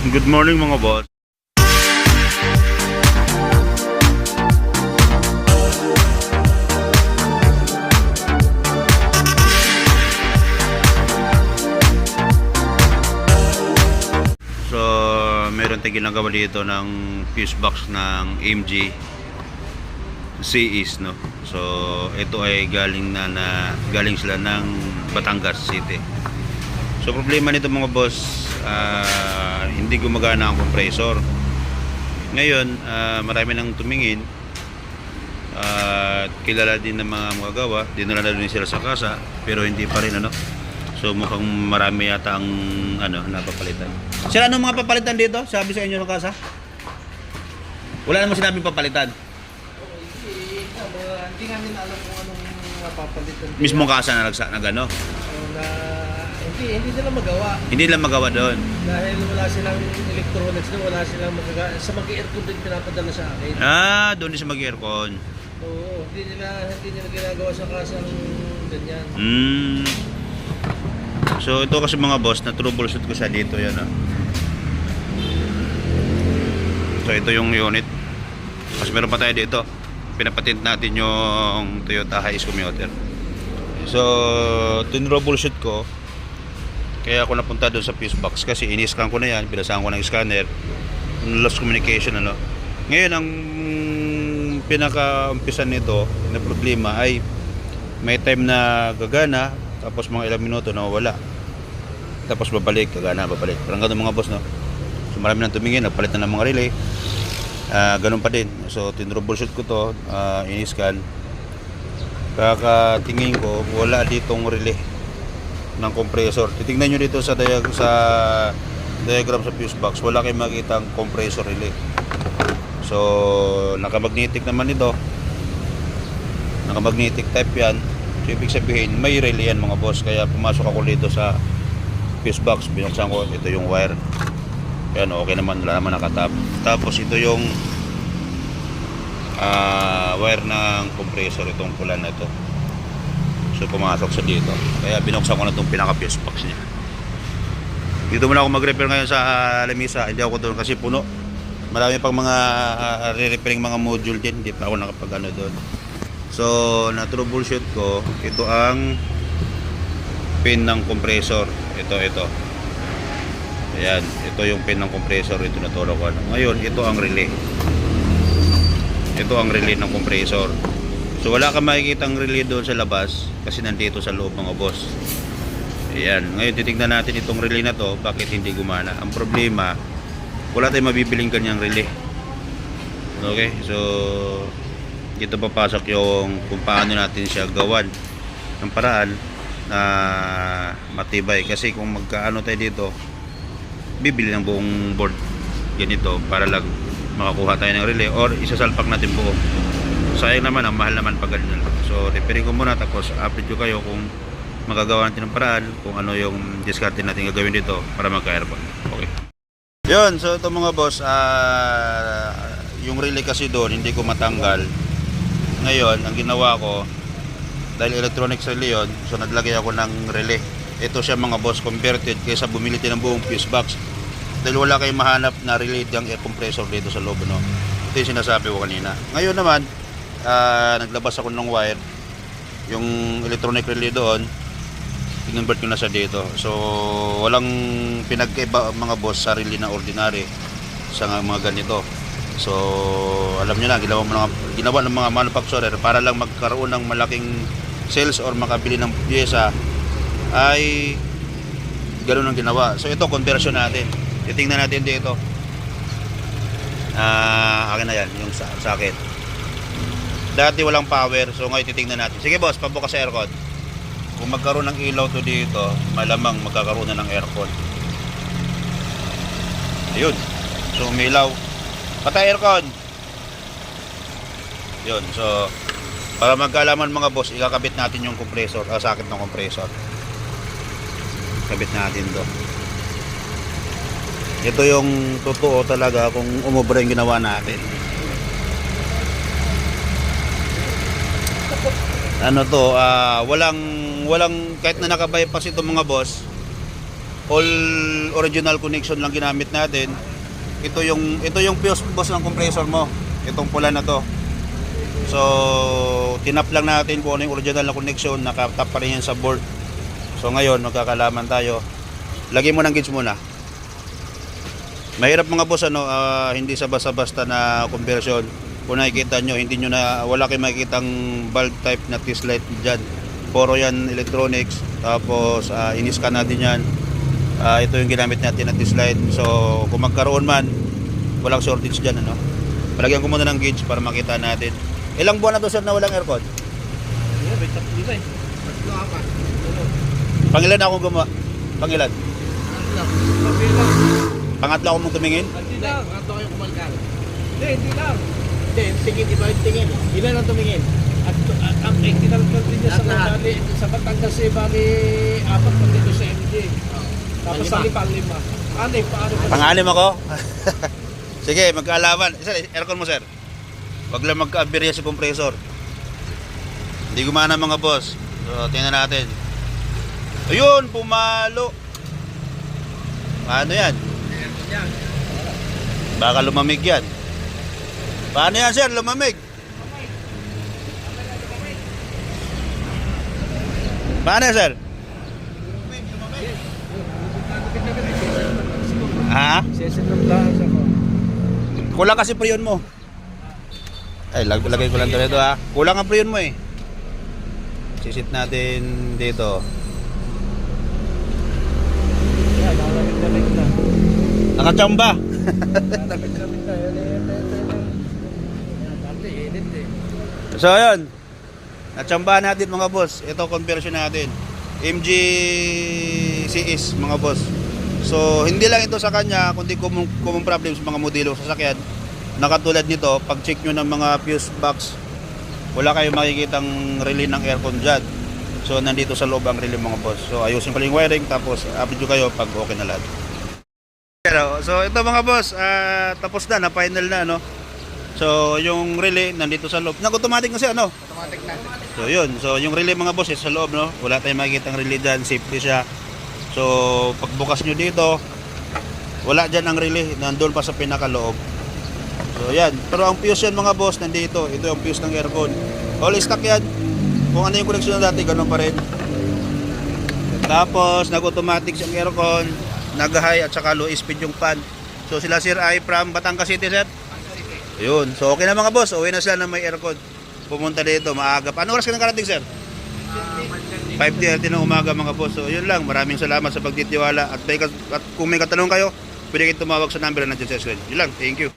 Good morning mga boss. So, meron tayong ginagawa dito ng fuse box ng AMG CEs, no? So, ito ay galing na, na galing sila ng Batangas City. So, problema nito mga boss, ah, hindi gumagana ang compressor. Ngayon, ah, marami nang tumingin at kilala din ng mga magagawa, dinala na rin sila sa kasa, pero hindi pa rin ano. So mukhang marami yata ang ano, napapalitan. Sir, ano mga papalitan dito? Sabi sa inyo ng kasa? Wala namang sinabing papalitan. Hindi, uh, namin alam kung anong mapapalitan. Mismo kasa na nagsa nag ano. So, na, hindi, hindi nila magawa. Hindi lang magawa doon. Dahil wala silang electronics doon, wala silang magaga... Sa mag-aircon din pinapadala sa akin. Ah, doon din sa mag-aircon. Oo, hindi nila, hindi nila ginagawa sa kasang ganyan. Hmm. So ito kasi mga boss, na troubleshoot ko siya dito yan ah. So ito yung unit. Kasi meron pa tayo dito. Pinapatent natin yung Toyota Hiace Commuter. So, tin-troubleshoot ko. Kaya ako napunta doon sa fuse box kasi ini-scan ko na yan, binasahan ko ng scanner. Lost communication ano. Ngayon ang pinaka-umpisan nito na problema ay may time na gagana tapos mga ilang minuto na wala. Tapos babalik, gagana, babalik. Parang ganun mga boss no. So marami nang tumingin, napalit na ng mga relay. Ah, ganun pa din. So tinroubleshoot ko to, ah, ini-scan. Kakatingin ko, wala ditong relay ng compressor. Titingnan nyo dito sa diag sa diagram sa fuse box, wala kayong makita ang compressor relay. So, nakamagnetic naman ito. Nakamagnetic type yan. So, ibig sabihin, may relay yan mga boss. Kaya pumasok ako dito sa fuse box. Binuksan ko, ito yung wire. Yan, okay naman. Wala naman nakatap. Tapos, ito yung ah, wire ng compressor. Itong pula na ito. So, pumasok sa dito. Kaya binuksan ko na itong pinaka-fuse box niya. Dito muna ako mag-repair ngayon sa ah, lamisa. Hindi ako doon kasi puno. Marami pang mga uh, re-repairing mga module din. Hindi pa ako nakapag ano doon. So, na troubleshoot ko, ito ang pin ng compressor. Ito, ito. Ayan, ito yung pin ng compressor. Ito naturo ko. Ano. Ngayon, ito ang relay. Ito ang relay ng compressor. So, wala ka makikita ang relay doon sa labas kasi nandito sa loob mga boss. Ayan. Ngayon, titignan natin itong relay na to. Bakit hindi gumana? Ang problema, wala tayong mabibiling kanyang relay. Okay? So, dito papasok yung kung paano natin siya gawan ng paraan na matibay. Kasi kung magkaano tayo dito, bibili ng buong board ganito para lang makakuha tayo ng relay or isasalpak natin buo. Sayang naman, ang mahal naman pag ganito lang. So, repairing ko muna tapos update ko kayo kung magagawa natin ng paraan kung ano yung discard natin gagawin dito para magka-aircon. Okay. Yun, so ito mga boss, ah, yung relay kasi doon, hindi ko matanggal. Ngayon, ang ginawa ko, dahil electronics relay yun, so naglagay ako ng relay. Ito siya mga boss, converted kaysa bumili tayo ng buong fuse box. Dahil wala kayong mahanap na relay yung air compressor dito sa loob, no? Ito yung sinasabi ko kanina. Ngayon naman, ah, naglabas ako ng wire, yung electronic relay doon, kinonvert ko na siya dito. So, walang pinagkaiba mga boss sarili na ordinary sa mga ganito. So, alam niyo na, ginawa, ng, ginawa ng mga manufacturer para lang magkaroon ng malaking sales or makabili ng pyesa ay ganoon ang ginawa. So, ito, conversion natin. Titingnan natin dito. Ah, akin na yan, yung sa sakit. Dati walang power, so ngayon titingnan natin. Sige boss, pabukas sa aircon. Kung magkaroon ng ilaw to dito, malamang magkakaroon na ng aircon. Ayun. So umilaw. Patay aircon. Yun. So para magkalaman mga boss, ikakabit natin yung compressor, ah, sakit ng compressor. Kabit natin to. Ito yung totoo talaga kung umubra yung ginawa natin. Ano to, ah, walang walang kahit na nakabypass ito mga boss, all original connection lang ginamit natin. Ito yung ito yung fuse boss ng compressor mo. Itong pula na to. So, tinap lang natin kung ano yung original na connection, nakatap pa rin yan sa board. So ngayon, magkakalaman tayo. Lagyan mo ng gauge muna. Mahirap mga boss ano, ah, hindi sa basta-basta na conversion. Kung nakikita nyo, hindi nyo na, wala kayong makikitang bulb type na test light dyan. Puro yan electronics. Tapos, uh, iniskan natin yan. Ah, ito yung ginamit natin na test light. So, kung magkaroon man, walang shortage dyan. Ano? Palagyan ko muna ng gauge para makita natin. Ilang buwan na to sir na walang aircon? Yeah, may tatlo na eh. Tatlo apat. Pangilan akong gumawa? Pangilan? Kabila. Pangatlo ako mong tumingin? Hindi lang. Ato kayo kumalkal. Hindi, hindi lang. Hindi, tingin, di ba yung tingin? Ilan ang tumingin? At at- ang eh, kinalkal din niya sa bali, sa Batangas eh, bali apat pag dito sa MJ. Tapos Panlima. sa Lipa, lima. Anim, paano ba? Pangalim ako? Sige, magkaalaman. Sir, aircon mo sir. Wag lang magka-aberya si compressor. Hindi gumana mga boss. So, tingnan natin. Ayun, pumalo. Paano yan? Yan. Baka lumamig yan. Paano yan sir, lumamig? Paano yan sir? Ha? Kulang kasi preyon mo. Ay, lag lagay ko lang dito ha. Kulang ang preyon mo eh. Sisit natin dito. Yan, nakamit-lamit na. Nakachamba. Nakamit-lamit na. Yan, yan, yan, yan, yan. Yan, dati, init eh. So, ayun. Natsambahan natin mga boss. Ito conversion natin. MG CS mga boss. So, hindi lang ito sa kanya, kundi common, common problem mga modelo sa sasakyan. Nakatulad nito, pag check nyo ng mga fuse box, wala kayong makikitang relay ng aircon dyan. So, nandito sa loob ang relay mga boss. So, ayusin ko yung wiring, tapos update kayo pag okay na lahat. So, ito mga boss, ah, tapos na, na final na, no? So, yung relay nandito sa loob. Nag-automatic kasi ano? Automatic na. So, yun. So, yung relay mga boss sa loob, no? Wala tayong makikita relay dyan. Safety siya. So, pagbukas nyo dito, wala dyan ang relay. Nandun pa sa pinakaloob. So, yan. Pero ang fuse yan mga boss, nandito. Ito yung fuse ng aircon. All stock yan. Kung ano yung connection na dati, ganun pa rin. Tapos, nag-automatic yung aircon, nag-high at saka low speed yung fan. So, sila sir ay from Batangas City, sir? Yun. So, okay na mga boss. Uwi na sila na may aircon. Pumunta dito, maaga pa. Oras ka nakarating, sir? 5.30 ng umaga mga boss. So, yun lang. Maraming salamat sa pagtitiwala. At, may, at kung may katanong kayo, pwede kayo tumawag sa number na nandiyan sa screen. Yun lang. Thank you.